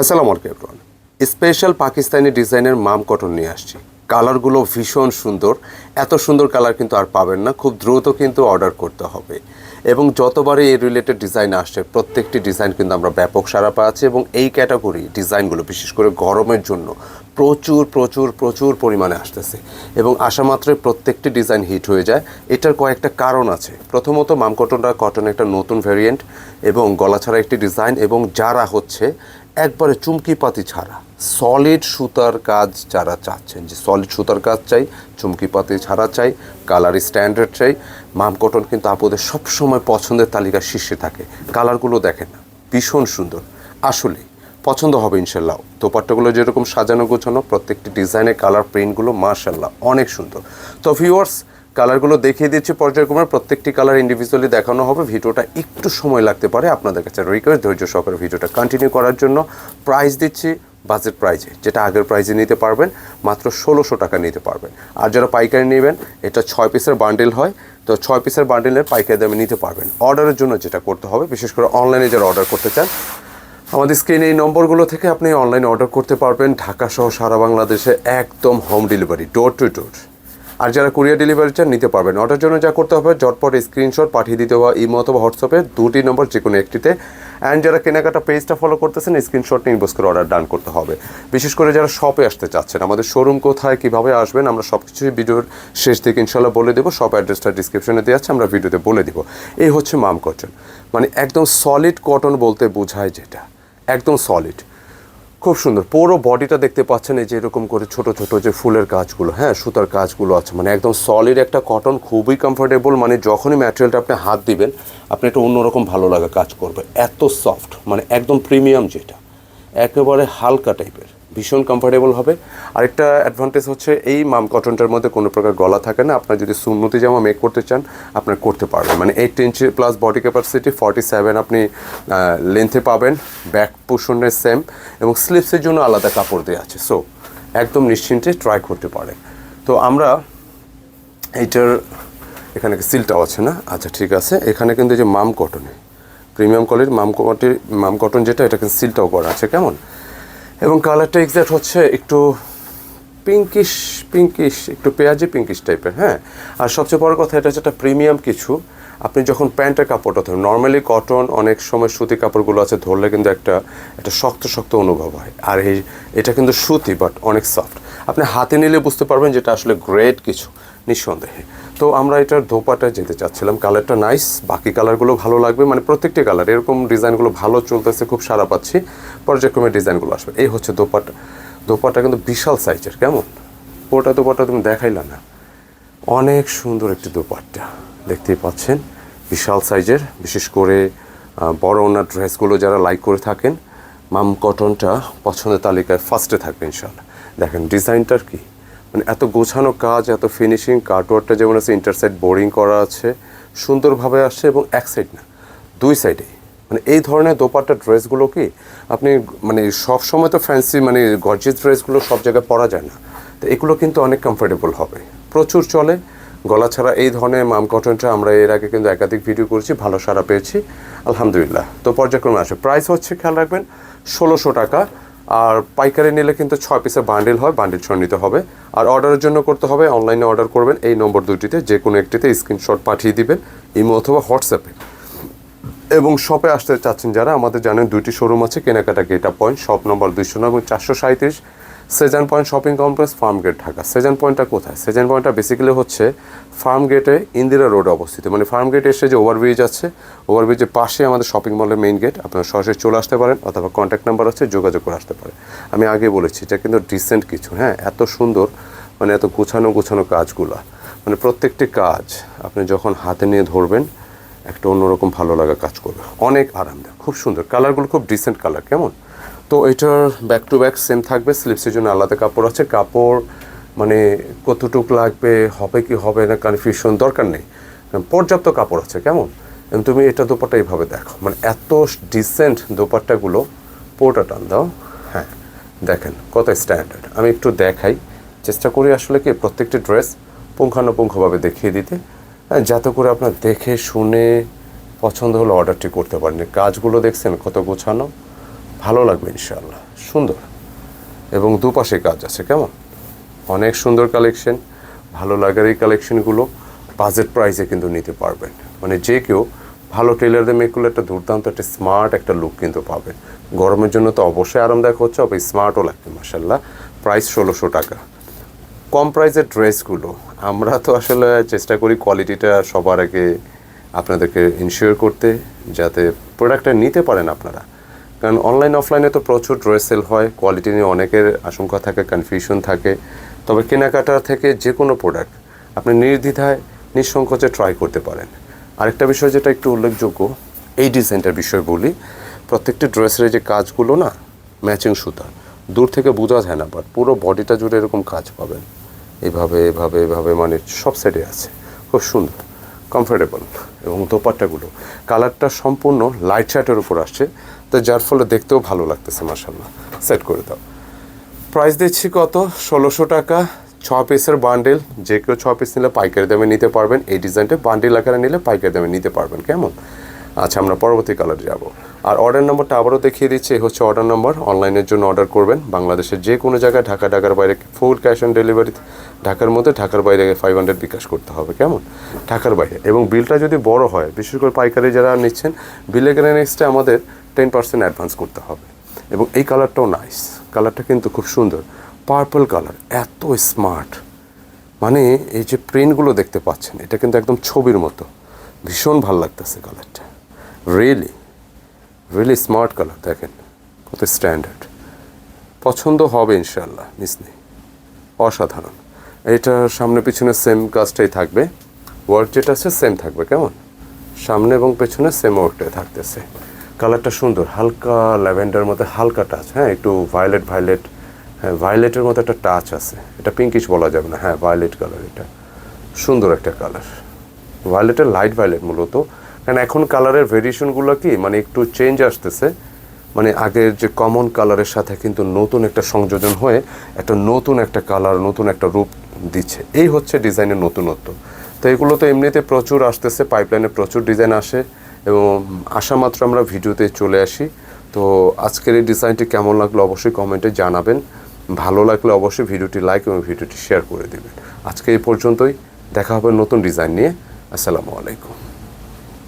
আসসালামু আলাইকুম everyone special Pakistani ডিজাইনের মাম কটন নিয়ে আসছি। কালারগুলো ভীষণ সুন্দর। এত সুন্দর কালার কিন্তু আর পাবেন না। খুব দ্রুত কিন্তু অর্ডার করতে হবে। এবং যতবারই এই রিলেটেড ডিজাইন আসছে, প্রত্যেকটি ডিজাইন কিন্তু আমরা ব্যাপক সারা পাচ্ছি এবং এই ক্যাটাগরি ডিজাইনগুলো বিশেষ করে গরমের জন্য, প্রচুর প্রচুর প্রচুর পরিমাণে আসতেছে। এবং আসা মাত্রই প্রত্যেকটি ডিজাইন হিট হয়ে যায়। এটার কয়েকটা কারণ আছে। প্রথমত মাম কটনটা কটন একটা নতুন ভ্যারিয়েন্ট এবং গলা ছাড়া একটি ডিজাইন এবং যারা হচ্ছে একবারে চুমকি পাতি ছাড়া। সলিড সুতার কাজ যারা চাচ্ছেন যে সলিড সুতার কাজ চাই চুমকি পাতি ছাড়া চাই কালার স্ট্যান্ডার্ড চাই, মাম কটন কিন্তু আপনাদের সবসময় পছন্দের তালিকার শীর্ষে থাকে। কালারগুলো দেখেন না, ভীষণ সুন্দর। আসলে পছন্দ হবে ইনশাল্লাহ। দোপাট্টাগুলো যেরকম সাজানো গোছানো, প্রত্যেকটি ডিজাইনের কালার প্রিন্টগুলো মার্শাল্লাহ অনেক সুন্দর। তো ভিউয়ার্স কালারগুলো দেখিয়ে দিচ্ছি পর্যায়ক্রমে প্রত্যেকটি কালার ইন্ডিভিজুয়ালি দেখানো হবে। ভিডিওটা একটু সময় লাগতে পারে। আপনাদের কাছে রিকোয়েস্ট ধৈর্য সহকারে ভিডিওটা কন্টিনিউ করার জন্য প্রাইস দিচ্ছি বাজেট প্রাইজে যেটা আগের প্রাইজে নিতে পারবেন, মাত্র ষোলোশো টাকা নিতে পারবেন। আর যারা পাইকারি নেবেন, এটা ছয় পিসের বান্ডেল হয়। তো ছয় পিসের বান্ডেলের পাইকারি দামে নিতে পারবেন। অর্ডারের জন্য যেটা করতে হবে, বিশেষ করে অনলাইনে যারা অর্ডার করতে চান, আমাদের স্ক্রিনে এই নম্বরগুলো থেকে আপনি অনলাইনে অর্ডার করতে পারবেন। ঢাকা সহ সারা বাংলাদেশে একদম home delivery door to door আর যারা কুরিয়ার ডেলিভারি চান, নিতে পারবেন। অর্ডার জন্য যা করতে হবে জটপট স্ক্রিনশট পাঠিয়ে দিতে হবে ইমো অথবা হোয়াটসঅ্যাপে দুটি নম্বর যে কোনো একটিতে। অ্যান্ড যারা কেনাকাটা পেজটা ফলো করতেছেন স্ক্রিনশট নিয়ে ইনবক্স করে অর্ডার ডান করতে হবে। বিশেষ করে যারা শপে আসতে চাচ্ছেন, আমাদের শোরুম কোথায়, কীভাবে আসবেন, আমরা সব কিছুই ভিডিওর শেষ দিকে ইনশাল্লাহ বলে দেবো। শপ অ্যাড্রেসটা ডিসক্রিপশনে দেওয়া আছে, আমরা ভিডিওতে বলে দিব। এই হচ্ছে মাম কটন মানে একদম সলিড কটন বলতে বোঝায় যেটা। একদম সলিড খুব সুন্দর। পুরো বডিটা দেখতে পাচ্ছেন এই যে এরকম করে ছোট ছোট যে ফুলের কাজগুলো হ্যাঁ সুতার কাজগুলো আছে। মানে একদম সলিড একটা কটন খুবই কমফোর্টেবল মানে যখনই ম্যাটেরিয়ালটা আপনি হাত দিবেন, আপনি একটা অন্যরকম ভালো লাগা কাজ করবে। এত সফট মানে একদম প্রিমিয়াম যেটা। একেবারে হালকা টাইপের ভীষণ কমফোর্টেবল হবে। আরেকটা অ্যাডভান্টেজ হচ্ছে এই মাম কটনটার মধ্যে কোনো প্রকার গলা থাকে না। আপনার যদি সুন্নতি জামা মেক করতে চান, আপনার করতে পারবেন। মানে eight inch plus body capacity forty seven আপনি লেন্থে পাবেন। ব্যাক পোষণের সেম এবং স্লিপসের জন্য আলাদা কাপড় দেওয়া আছে। সো একদম নিশ্চিন্তে ট্রাই করতে পারেন। তো আমরা এইটার এখানে সিলটাও আছে না? আচ্ছা ঠিক আছে। এখানে কিন্তু যে মাম কটনে প্রিমিয়াম কোয়ালিটির মাম কটন মাম কটন যেটা এটা কিন্তু সিলটাও করা আছে। কেমন? এবং কালারটা এক্স্যাক্ট হচ্ছে একটু পিঙ্কিশ পিঙ্কিশ একটু পেঁয়াজি পিঙ্কিশ টাইপের হ্যাঁ? আর সবচেয়ে বড় কথা এটা হচ্ছে একটা প্রিমিয়াম কিছু। আপনি যখন প্যান্টের কাপড়টা ধরেন নর্মালি কটন অনেক সময় সুতি কাপড়গুলো আছে, ধরলে কিন্তু একটা একটা শক্ত শক্ত অনুভব হয়। আর এই, এটা কিন্তু সুতি বাট অনেক সফট আপনি হাতে নিলে বুঝতে পারবেন যেটা আসলে গ্রেট কিছু, নিঃসন্দেহে। তো আমরা এটার ধোপাটা যেতে চাচ্ছিলাম। কালারটা নাইস বাকি কালারগুলো ভালো লাগবে। মানে প্রত্যেকটি কালার এরকম ডিজাইনগুলো ভালো চলতেছে, খুব সারা পাচ্ছি। পর্যায়ক্রমে ডিজাইনগুলো আসবে। এই হচ্ছে দোপাটা দোপাটা কিন্তু বিশাল সাইজের কেমন? ওটা দোপাটা তুমি দেখাইলা না। অনেক সুন্দর একটি দোপাট্টা দেখতেই পাচ্ছেন। বিশাল সাইজের বিশেষ করে বড় ওনার ড্রেসগুলো যারা লাইক করে থাকেন, মাম কটনটা পছন্দের তালিকায় ফার্স্টে থাকবে ইনশাল্লাহ দেখেন ডিজাইনটার কি? মানে এত গোছানো কাজ, এত ফিনিশিং কার্টওয়ার্কটা যেমন আছে ইন্টার সাইড বোরিং করা আছে, সুন্দরভাবে আসছে এবং এক সাইড না, দুই সাইডে মানে এই ধরনের দোপাট্টা ড্রেসগুলো কি আপনি মানে সব সময় তো ফ্যান্সি মানে গর্জিয়াস ড্রেসগুলো সব জায়গায় পরা যায় না। তো এগুলো কিন্তু অনেক কমফোর্টেবল হবে। প্রচুর চলে। গলা ছাড়া এই ধরনের মাম কটনটা আমরা এর আগে কিন্তু একাধিক ভিডিও করেছি, ভালো সারা পেয়েছি। আলহামদুলিল্লাহ। তো পর্যায়ক্রমে আসে। প্রাইস হচ্ছে, খেয়াল রাখবেন, ষোলোশো টাকা। আর পাইকারি নিলে কিন্তু ছয় পিসের বান্ডিল হয়, বান্ডিল ছয় নিতে হবে। আর অর্ডারের জন্য করতে হবে, অনলাইনে অর্ডার করবেন, এই নম্বর দুটিতে যে কোনো একটিতে স্ক্রিনশট পাঠিয়ে দিবেন, ইমো অথবা হোয়াটসঅ্যাপে। এবং শপে আসতে চাচ্ছেন যারা, আমাদের জানেন দুইটি শোরুম আছে, কেনাকাটা গেটা পয়েন্ট, শপ নম্বর দুইশো নয় এবং চারশো সাঁত্রিশ Sezan point shopping complex farm gate Dhaka. Sezan পয়েন্টটা কোথায়? সেজান পয়েন্টটা বেসিক্যালি হচ্ছে ফার্ম গেটে ইন্দিরা রোডে অবস্থিত। মানে ফার্ম গেটে এসে যে ওভারব্রিজ আছে ওভারব্রিজের পাশে আমাদের শপিং মলের মেইন গেট আপনারা সরাসরি চলে আসতে পারেন অথবা কন্ট্যাক্ট নাম্বার আছে, যোগাযোগ করে আসতে পারেন। আমি আগে বলেছি, এটা কিন্তু ডিসেন্ট কিছু হ্যাঁ? এত সুন্দর মানে এত গোছানো গোছানো কাজগুলা। মানে প্রত্যেকটি কাজ আপনি যখন হাতে নিয়ে ধরবেন, একটা অন্যরকম ভালো লাগা কাজ করবে। অনেক আরামদায়ক, খুব সুন্দর। কালারগুলো খুব ডিসেন্ট কালার কেমন? তো এটার ব্যাক টু ব্যাক সেম থাকবে স্লিপসের জন্য আলাদা কাপড় আছে। কাপড় মানে কতটুক লাগবে হবে কি হবে না কনফিউশন দরকার নেই। পর্যাপ্ত কাপড় আছে কেমন? তুমি এটা দোপাট্টা এইভাবে দেখো। মানে এত ডিসেন্ট দোপাট্টাগুলো পোটা টান দাও। হ্যাঁ দেখেন কত স্ট্যান্ডার্ড আমি একটু দেখাই। চেষ্টা করি আসলে কি প্রত্যেকটি ড্রেস পুঙ্খানুপুঙ্খভাবে দেখিয়ে দিতে। হ্যাঁ, যাতে করে আপনার দেখে শুনে পছন্দ হলে অর্ডারটি করতে পারেন। কাজগুলো দেখছেন কত গোছানো। ভালো লাগবে ইনশাল্লাহ সুন্দর। এবং দুপাশে কাজ আছে, কেমন? অনেক সুন্দর কালেকশন ভালো লাগার এই কালেকশনগুলো বাজেট প্রাইসে কিন্তু নিতে পারবেন। মানে যে কেউ ভালো টেলারদের মেক করলে একটা দুর্দান্ত, একটা স্মার্ট একটা লুক কিন্তু পাবেন। গরমের জন্য তো অবশ্যই আরামদায়ক হচ্ছে, আবার স্মার্টও লাগবে মাসাল্লাহ প্রাইস ষোলোশো টাকা। কম প্রাইসের ড্রেসগুলো আমরা তো আসলে চেষ্টা করি কোয়ালিটিটা সবার আগে আপনাদেরকে ইনশিওর করতে, যাতে প্রোডাক্টটা নিতে পারেন আপনারা। কারণ অনলাইন অফলাইনে তো প্রচুর ড্রেস সেল হয় কোয়ালিটি নিয়ে অনেকের আশঙ্কা থাকে কনফিউশন থাকে। তবে কেনাকাটা থেকে যে কোনো প্রোডাক্ট আপনি নির্দ্বিধায়, নিঃসংকোচে ট্রাই করতে পারেন। আরেকটা বিষয় যেটা একটু উল্লেখযোগ্য, এই ডিজাইনটার বিষয় বলি, প্রত্যেকটি ড্রেসের যে কাজগুলো না ম্যাচিং সুতা, দূর থেকে বোঝা যায় না বাট পুরো বডিটা জুড়ে এরকম কাজ পাবেন। এভাবে এভাবে এভাবে মানে সব সাইডে আছে। খুব সুন্দর। কমফোর্টেবল এবং দোপাট্টাগুলো। কালারটা সম্পূর্ণ লাইট শার্টের উপর আসছে, তো যার ফলে দেখতেও ভালো লাগতেছে মাসাল্লাহ সেট করে দাও। প্রাইস দিচ্ছি কত? ষোলোশো টাকা। ছ পিসের বান্ডেল যে কেউ ছ পিস নিলে পাইকারি দামে নিতে পারবেন। এই ডিজাইনটা বান্ডেল আকারে নিলে পাইকারি দামে নিতে পারবেন, কেমন? আচ্ছা আমরা পরবর্তী কালারে যাব। আর অর্ডার নম্বরটা আবারও দেখিয়ে দিচ্ছি, এই হচ্ছে অর্ডার নম্বর অনলাইনের জন্য অর্ডার করবেন। বাংলাদেশের যে কোনো জায়গায়, ঢাকা, ঢাকার বাইরে ফুল ক্যাশ অন ডেলিভারি ঢাকার মধ্যে ঢাকার বাইরে ফাইভ হান্ড্রেড বিকাশ করতে হবে, কেমন? ঢাকার বাইরে। এবং বিলটা যদি বড় হয়, বিশেষ করে পাইকারি যারা নিচ্ছেন, বিলে গেলে নেক্সটে আমাদের টেন পার্সেন্ট অ্যাডভান্স করতে হবে। এবং এই কালারটাও নাইস কালারটা কিন্তু খুব সুন্দর। পার্পল কালার এত স্মার্ট মানে এই যে প্রিন্টগুলো দেখতে পাচ্ছেন, এটা কিন্তু একদম ছবির মতো। ভীষণ ভালো লাগতেছে কালারটা রিয়েলি রিয়েলি স্মার্ট কালার দেখেন। কত স্ট্যান্ডার্ড পছন্দ হবে ইনশাল্লাহ মিস নেই অসাধারণ। এটা সামনে পিছনে সেম কাজটাই থাকবে। ওয়ার্ক যেটা আছে সেম থাকবে, কেমন? সামনে এবং পেছনে সেম ওয়ার্কটাই থাকতেছে। কালারটা সুন্দর, হালকা ল্যাভেন্ডার মধ্যে হালকা টাচ হ্যাঁ একটু ভায়োলেট ভায়োলেট হ্যাঁ ভায়োলেটের মতো একটা টাচ আছে। এটা পিঙ্কিশ বলা যাবে না হ্যাঁ ভায়োলেট কালার এটা। সুন্দর একটা কালার ভায়োলেটের লাইট ভায়োলেট মূলত। কারণ এখন কালারের ভেরিয়েশনগুলো কি? মানে একটু চেঞ্জ আসতেছে। মানে আগের যে কমন কালারের সাথে কিন্তু নতুন একটা সংযোজন হয়ে, একটা নতুন একটা কালার নতুন একটা রূপ দিচ্ছে। এই হচ্ছে ডিজাইনের নতুনত্ব। তো এগুলো তো এমনিতে প্রচুর আসতেছে পাইপলাইনে প্রচুর ডিজাইন আসে এবং আসা মাত্র আমরা ভিডিওতে চলে আসি। তো আজকের এই ডিজাইনটি কেমন লাগল অবশ্যই কমেন্টে জানাবেন। ভালো লাগলে অবশ্যই ভিডিওটি লাইক এবং ভিডিওটি শেয়ার করে দেবেন। আজকে এই পর্যন্তই। দেখা হবে নতুন ডিজাইন নিয়ে। আসসালামু আলাইকুম।